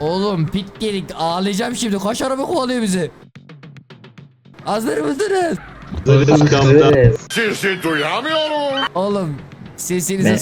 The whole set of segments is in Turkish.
Oğlum pit gelik ağlayacağım şimdi. Kaç araba kovalıyor bizi? Hazır mısınız? Hazırız. Sizi duyamıyorum. Oğlum sesinize Ne?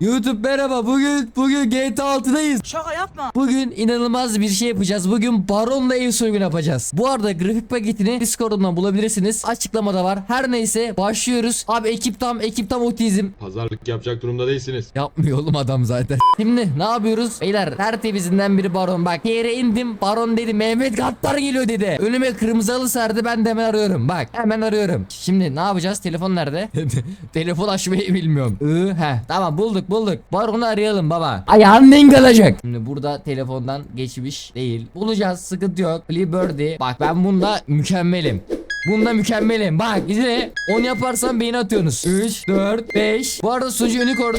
YouTube merhaba. Bugün bugün GTA 6'dayız. Şaka yapma. Bugün inanılmaz bir şey yapacağız. Bugün Baron'la ev soygunu yapacağız. Bu arada grafik paketini Discord'dan bulabilirsiniz. Açıklamada var. Her neyse başlıyoruz. Abi ekip tam ekip tam otizm. Pazarlık yapacak durumda değilsiniz. Yapmıyor oğlum adam zaten. Şimdi ne yapıyoruz? Beyler tertemizinden biri baron. Bak yere indim baron dedi Mehmet Gattar geliyor dedi. Önüme kırmızı halı serdi ben de hemen arıyorum. Bak hemen arıyorum. Şimdi ne yapacağız? Telefon nerede? Telefon açmayı bilmiyorum. Iı, he tamam bulduk bulduk. Baronu arayalım baba. Ayağın denk alacak. Şimdi burada telefondan geçmiş değil. Bulacağız sıkıntı yok. Liberty. Bak ben bunda mükemmelim. Bunda mükemmelim. Bak izle. 10 yaparsam beğeni atıyorsunuz. 3, 4, 5. Bu arada sunucu unicorn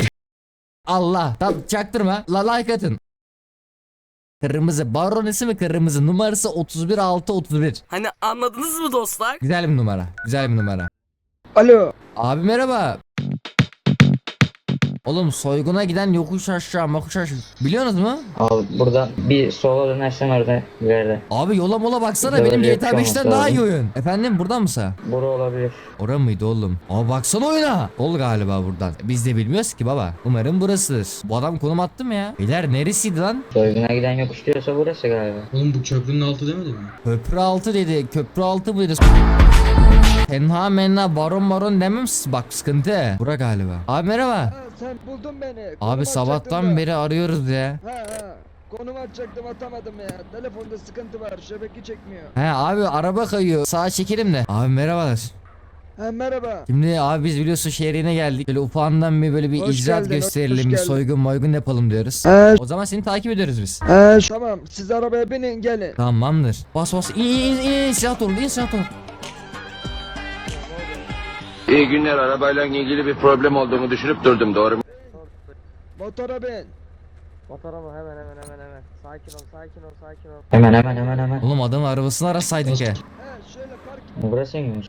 Allah. Tam çaktırma. La like atın. Kırmızı. Baronesi mi kırmızı? Numarası 31 6 31. Hani anladınız mı dostlar? Güzel bir numara. Güzel bir numara. Alo. Abi merhaba. Oğlum soyguna giden yokuş aşağı yokuş aşağı. Biliyorsunuz mu? Al buradan bir sola dönersen orada ileride. Abi yola mola baksana Böyle benim GTA yapacağım 5'ten daha iyi oyun. Efendim buradan mısın? Bura olabilir. Ora mıydı oğlum? Aa baksana oyuna. Ol galiba buradan. Biz de bilmiyoruz ki baba. Umarım burasıdır. Bu adam konum attı mı ya? Beyler neresiydi lan? Soyguna giden yokuş diyorsa burası galiba. Oğlum bu köprünün altı demedi mi? Köprü altı dedi. Köprü altı mıydı? Tenha menna baron baron demem bak sıkıntı. Bura galiba. Abi merhaba. Ha, sen buldun beni. Konum Abi sabahtan beri arıyoruz ya. Ha ha. Konum atacaktım atamadım ya. Telefonda sıkıntı var. Şebeke çekmiyor. He abi araba kayıyor. Sağa çekelim de. Abi merhabalar. Ha merhaba. Şimdi abi biz biliyorsun şehrine geldik. Böyle ufağından bir böyle bir Hoş icraat geldin, gösterelim. Bir soygun moygun yapalım diyoruz. Ha, O zaman seni takip ediyoruz biz. ha, tamam. Siz arabaya binin gelin. Tamamdır. Bas bas. İn in, in. silah doğru in silah doğru. İyi günler. Arabayla ilgili bir problem olduğunu düşünüp durdum. Doğru mu? Motora bin. Motora mı? Hemen hemen hemen hemen. Sakin ol, sakin ol, sakin ol. Hemen hemen hemen hemen. Oğlum adamın arabasını arasaydık ya. Ha şöyle park Burasıymış.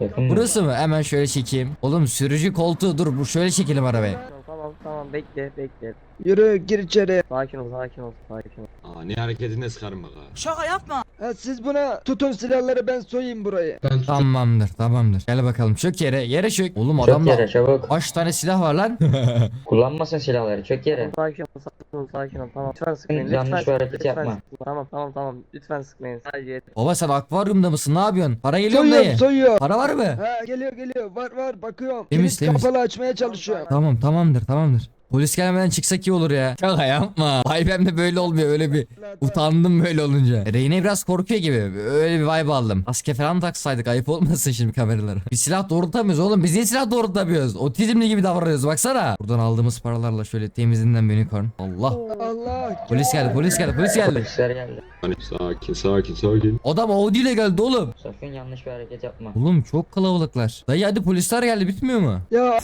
Yakın? Burası mı? Hemen şöyle çekeyim. Oğlum sürücü koltuğu dur bu şöyle çekelim arabayı. Tamam, tamam, bekle, bekle. Yürü gir içeri. Sakin ol, sakin ol, sakin ol. Aa ne hareketine sıkarım bak ha. Şaka yapma. Ha, siz buna tutun silahları ben soyayım burayı. Ben. Tamamdır tamamdır. Gel bakalım çök yere yere çök. Oğlum Çök adamda yere çabuk. kaç tane silah var lan? Kullanmasın silahları. Çök yere. Sakin ol, sakin ol, sakin ol. Tamam, lütfen sıkmayın, lütfen. Yanlış bir hareket lütfen yapma. sıkmayın. Tamam, tamam, tamam. Lütfen sıkmayın. Sadece Baba sen akvaryumda mısın? Ne yapıyorsun? Para geliyor mu Soyuyorum dayı? soyuyorum. Para var mı? Ha geliyor geliyor. Var var bakıyorum. Temiz, Kilit temiz. kapalı açmaya çalışıyorum. Tamam tamamdır tamamdır. Polis gelmeden çıksak iyi olur ya. Şaka yapma. Vibem de böyle olmuyor öyle bir utandım böyle olunca. Reyne biraz korkuyor gibi. Öyle bir vibe aldım. Maske falan taksaydık ayıp olmasın şimdi kameralara. Bir silah doğrultamıyoruz oğlum. Biz niye silah doğrultamıyoruz? Otizmli gibi davranıyoruz baksana. Buradan aldığımız paralarla şöyle temizinden unicorn. Allah. Allah. Polis geldi polis geldi polis geldi. Polisler geldi. Hani sakin sakin sakin. Adam Audi ile geldi oğlum. Sakın yanlış bir hareket yapma. Oğlum çok kalabalıklar. Dayı hadi polisler geldi bitmiyor mu? Ya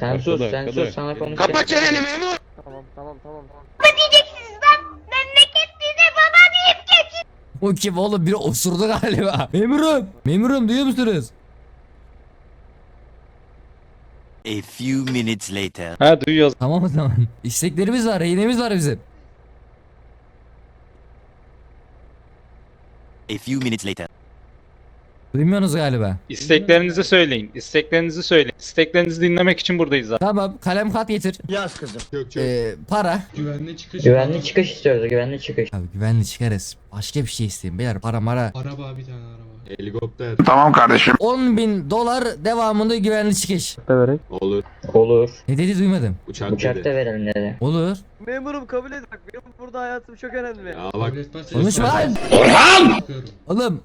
Sen sus sen sus sana konuşacağım. Kapat çeneni memur. Tamam, tamam, tamam, tamam. O kim oğlum biri osurdu galiba. Memurum. Memurum duyuyor musunuz? A few minutes later. Ha duyuyoruz. Tamam mı tamam. İsteklerimiz var, rehinemiz var bizim. A few minutes later. Duymuyorsunuz galiba. İsteklerinizi söyleyin. İsteklerinizi söyleyin. İsteklerinizi dinlemek için buradayız zaten. Tamam kalem kat getir. Çök çök. Ee, para. Güvenli çıkış. Güvenli çıkış istiyoruz güvenli çıkış. Abi güvenli çıkarız. Başka bir şey isteyeyim beyler para mara. Araba bir tane araba. Helikopter. Tamam kardeşim. 10 bin dolar devamında güvenli çıkış. Olur. Olur. Ne dedi duymadım. Uçak Uçakta dedi. verelim dedi. Olur. Memurum kabul et bak. Benim burada hayatım çok önemli. Ya bak. Konuşma lan. Çıkıyorum. Oğlum.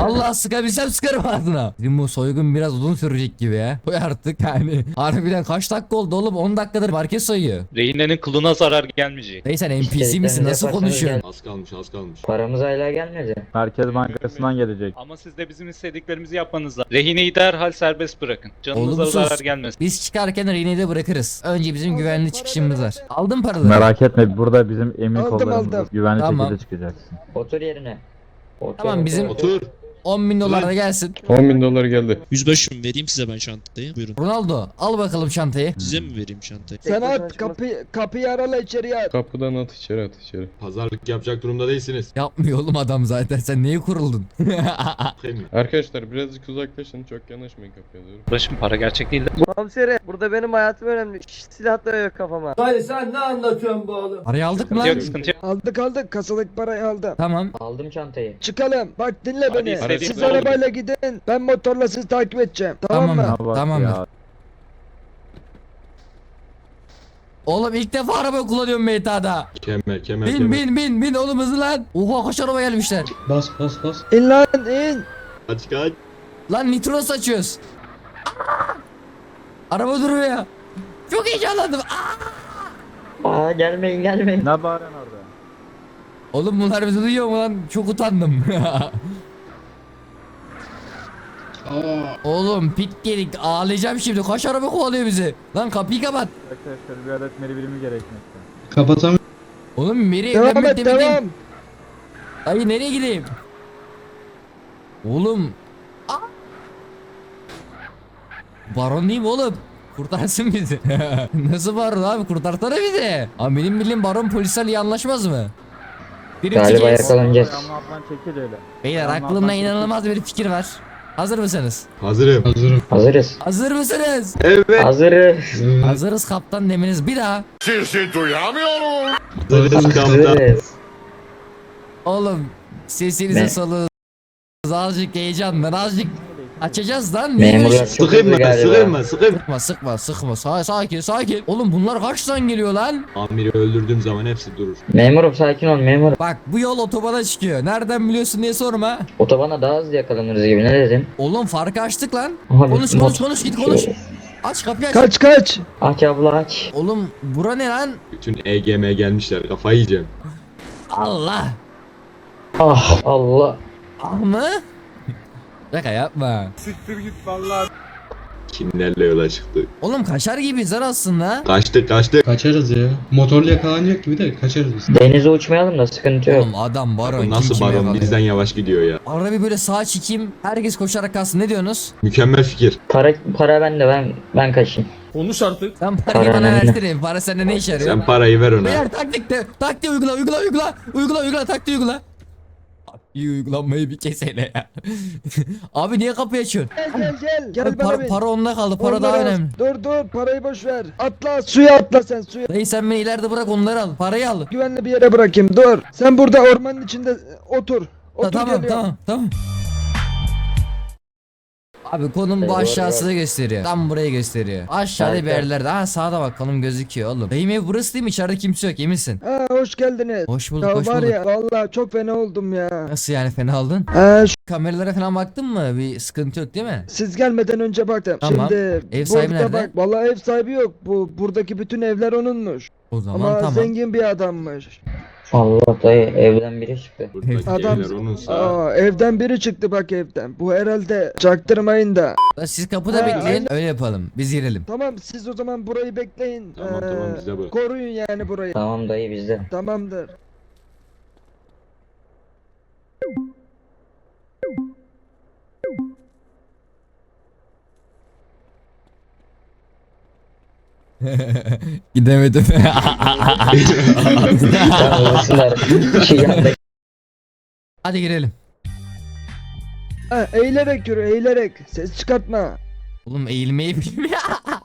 Allah sıkabilsem sıkarım ağzına. Bizim bu soygun biraz uzun sürecek gibi ya. Koy artık yani. Harbiden kaç dakika oldu oğlum? 10 dakikadır market soyuyor. Rehinenin kılına zarar gelmeyecek. Dayı sen NPC misin? İsteklerinizi Nasıl yaparsanız konuşuyorsun? Az kalmış az kalmış. Paramız hala gelmedi. Merkez Bankası'ndan gelecek. Ama siz de bizim istediklerimizi yapmanız lazım. Rehineyi derhal serbest bırakın. Canınıza Olumsuz. zarar gelmesin. Biz çıkarken rehineyi de bırakırız. Önce bizim güvenli çıkışımız var. Aldın paraları. Merak etme burada bizim emin Aldım, kollarımız güvenli Tamam. şekilde çıkacaksın. Otur yerine. Otur, Tamam, bizim- otur, Otur. 10 bin dolar da gelsin. 10 bin dolar geldi. Yüzbaşım vereyim size ben çantayı. Buyurun. Ronaldo al bakalım çantayı. Size mi vereyim çantayı? Sen at kapı, kapıyı arala içeriye at. Kapıdan at içeri at içeri. Pazarlık yapacak durumda değilsiniz. Yapmıyor oğlum adam zaten sen neye kuruldun? Değil mi? Arkadaşlar birazcık uzaklaşın çok yanaşmayın kapıya doğru. Uğraşım para gerçek değil de. Komiserim burada benim hayatım önemli. Şşş, silah da yok kafama. Parayı aldık mı lan? yok sıkıntı yok. Aldık aldık kasadaki parayı aldım. Tamam. Aldım çantayı. Çıkalım. Bak dinle Hadi beni. İstediğin Siz arabayla gidin. Ben motorla sizi takip edeceğim. Tamam, Tamam mı? bak Tamamdır. ya. Oğlum ilk defa araba kullanıyorum MTA'da. Kemer kemer Bin kemer. bin bin bin oğlum hızlı lan. Oha kaç araba gelmişler. Bas bas bas. İn lan in. Kaç kaç. Lan nitro saçıyoruz. Aa! Araba duruyor. Çok heyecanlandım. Aa! Aa gelmeyin gelmeyin. Ne bağırıyorsun orada? Oğlum bunlar bizi duyuyor mu lan? Çok utandım. Oğlum pit gelik ağlayacağım şimdi. Kaç araba kovalıyor bizi? Lan kapıyı kapat. Arkadaşlar bir adet meri birimi gerekmekte. Oğlum Meri Devam et bitti bitti. devam. Dayı nereye gideyim? Oğlum. Aa! Baron değil mi oğlum? Kurtarsın bizi. Nasıl baron abi kurtarsana bizi. Abi benim bildiğim baron polislerle iyi anlaşmaz mı? Birim Galiba yakalanacağız. Ama ablan çekil öyle. Beyler Tamam, aklımda inanılmaz bir fikir var. Hazır mısınız? Hazırım. Hazırım. Hazırız. Hazır mısınız? Evet. Hazırız. Hazırız kaptan demeniz bir daha. Sizi duyamıyorum. Hazırız kaptan. Oğlum sesinize soluğunuz azıcık heyecandan azıcık açacağız lan. Memurlar Neymiş? çok Sıkayım hızlı mı? galiba. Sıkayım mı? Sıkayım. Sıkma sıkma sıkma Sa sakin sakin. Oğlum bunlar kaçtan geliyor lan? Amiri öldürdüğüm zaman hepsi durur. Memurum sakin ol memurum. Bak bu yol otobana çıkıyor. Nereden biliyorsun diye sorma. Otobana daha hızlı yakalanırız gibi ne dedin? Oğlum farkı açtık lan. Abi, Konuş mot- konuş konuş git konuş. Aç kapıyı aç. Kaç kaç. Aç abla aç. Oğlum bura ne lan? Bütün EGM gelmişler. Kafayı yiyeceğim. Allah. Ah Allah. Ah mı? Şaka yapma. Kimlerle yola çıktı. Oğlum kaçar gibiyiz lan aslında. Kaçtık kaçtık. Kaçarız ya. Motorla yakalanacak gibi de kaçarız biz. Denize uçmayalım da sıkıntı yok. Oğlum adam baron Nasıl kim baron yakalıyor? bizden yavaş gidiyor ya. Arada bir böyle sağa çekeyim. Herkes koşarak kalsın. Ne diyorsunuz? Mükemmel fikir. Para para bende ben ben kaçayım. Sen parayı Para bana önemli. versene. Para sende ne işe yarıyor? Sen parayı ver ona. Beyler taktikte. Taktiği uygula uygula uygula. Uygula uygula taktiği uygula. İyi uygulanmayı bir kes hele ya. Abi niye kapıyı açıyorsun? Gel gel gel. Gel Abi bana para, bin. para onda kaldı. Para Onları daha al. önemli. Dur dur parayı boş ver. Atla suya atla sen suya. Dayı sen beni ileride bırak onları al. Parayı al. Güvenli bir yere bırakayım dur. Sen burada ormanın içinde e, otur. Ta- Otur tamam geliyorum. tamam tamam. Abi konum bu Eyvah, aşağısı gösteriyor. Tam burayı gösteriyor. Aşağıda bir yerlerde. Ha sağda bak konum gözüküyor oğlum. Dayım ev burası değil mi? İçeride kimse yok eminsin. Ha hoş geldiniz. Hoş bulduk Ya hoş var bulduk. ya vallahi çok fena oldum ya. Nasıl yani fena oldun? Ha, şu- Kameralara falan baktın mı? Bir sıkıntı yok değil mi? siz gelmeden önce baktım. Tamam. Şimdi Ev sahibi burada nerede? bak vallahi ev sahibi yok. Bu buradaki bütün evler onunmuş. O zaman Ama tamam. zengin bir adammış. Allah dayı evden biri çıktı. Buradaki Adam- evler onunsa. Aa, evden biri çıktı bak evden. Bu herhalde çaktırmayın da. Da Siz kapıda Ha, bekleyin aynen. öyle yapalım. Biz girelim. Tamam siz o zaman burayı bekleyin. Tamam, tamam, bize bırak. Koruyun yani burayı. Tamam dayı bizde. Tamamdır. Gidemedim. Hadi girelim. Ha, eğilerek yürü eğilerek. Ses çıkartma. Oğlum eğilmeyi bilmiyor.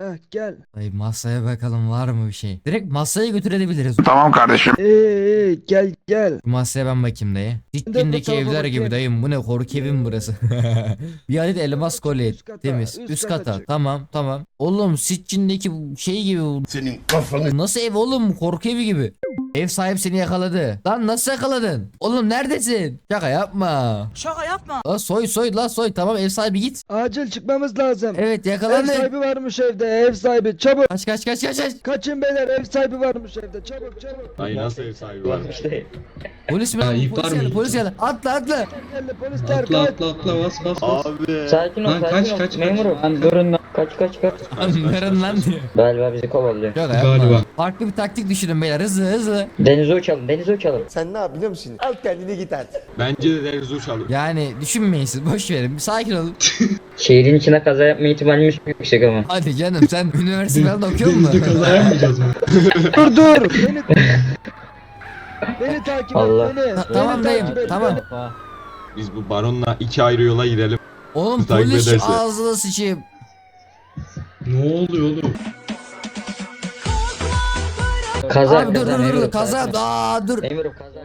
Ha, gel. Ay masaya bakalım var mı bir şey. Direkt masaya götürebiliriz. Tamam kardeşim. İyi iyi gel gel. Şu masaya ben bakayım dayı. Dikkin'deki evler gibi bakayım. dayım. Bu ne korku evim burası. bir adet elmas kolye temiz. üst Üst kata kata. Tamam tamam. Oğlum Sitchin'deki şey gibi. Senin kafanı. Nasıl ev oğlum? Korku evi gibi. Ev sahibi seni yakaladı. Lan nasıl yakaladın? Oğlum neredesin? Şaka yapma. Şaka yapma. La soy soy la soy. Tamam ev sahibi git. Acil çıkmamız lazım. Evet Ev yakalandı. sahibi varmış evde ev sahibi çabuk. Kaç kaç kaç kaç kaç. Kaçın beyler ev sahibi varmış evde çabuk çabuk. Dayı nasıl ev sahibi varmış. İşte Polis mi? Ya, ihbar Polis mı? geldi polis geldi. Atla atla. Geldi polisler Atla kaç. atla atla bas bas bas. sakin ol Lan sakin kaç, ol. kaç, kaç. Memurum. Lan durun lan. Kaç kaç kaç. Anlarım lan diyor. Galiba bizi kovalıyor. Yok yapma. Galiba. Farklı bir taktik düşünün beyler hızlı hızlı. Denize uçalım denize uçalım. Sen ne yap biliyor musun? Al kendini git at. Bence de denize uçalım. Yani düşünmeyin siz boş verin bir sakin olun. Şehrin içine kaza yapma ihtimalimiz yüksek ama. Hadi canım sen üniversite falan okuyor musun? Denizde kaza yapmayacağız mı? Dur dur. Beni Beni takip et Allah. beni. Ta- Beni tamam dayım takip et, tamam. beni. Biz bu baronla iki ayrı yola gidelim. Oğlum Takip polis ederse. ağzına sıçayım. Ne oluyor oğlum? Kaza Abi dur kaza dur dur memurum, kaza aa dur. Memurum kaza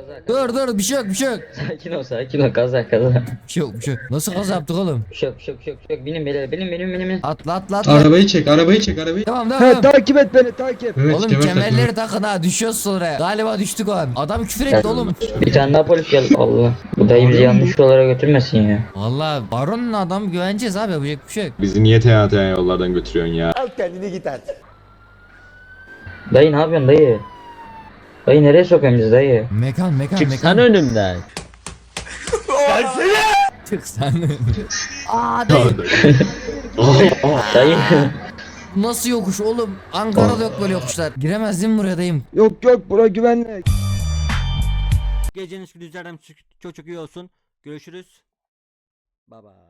kaza. Dur dur bir şey yok bir şey yok. Sakin ol sakin ol kaza kaza. Bir şey yok bir şey yok. Nasıl kaza yaptık oğlum? Bir şey yok bir şey yok bir şey yok, şey. Binin beyler benim benim benim. Atla atla atla. Arabayı çek, arabayı çek, arabayı. Tamam devam He takip et beni takip. Evet, Oğlum kemer kemerleri takın ha düşüyoruz sonra. Galiba düştük o an. Adam küfür etti oğlum. Bir tane daha polis geldi Allah. Bu dayı bizi yanlış yollara götürmesin ya. Valla baronun adam güveneceğiz abi yapacak bir şey yok. Bizi niye teyahat yollardan götürüyorsun ya? Al kendini git at. Dayı ne yapıyorsun dayı? Dayı nereye sokuyorsun bizi dayı? Mekan mekan mekan. önümden. Çık sen. Aa değil. Dayı. Nasıl yokuş oğlum? Ankara'da yok böyle yokuşlar. Giremez değil mi buraya dayım? Yok yok bura güvenli. Geceniz gündüzlerden çok çok iyi olsun. Görüşürüz. Baba.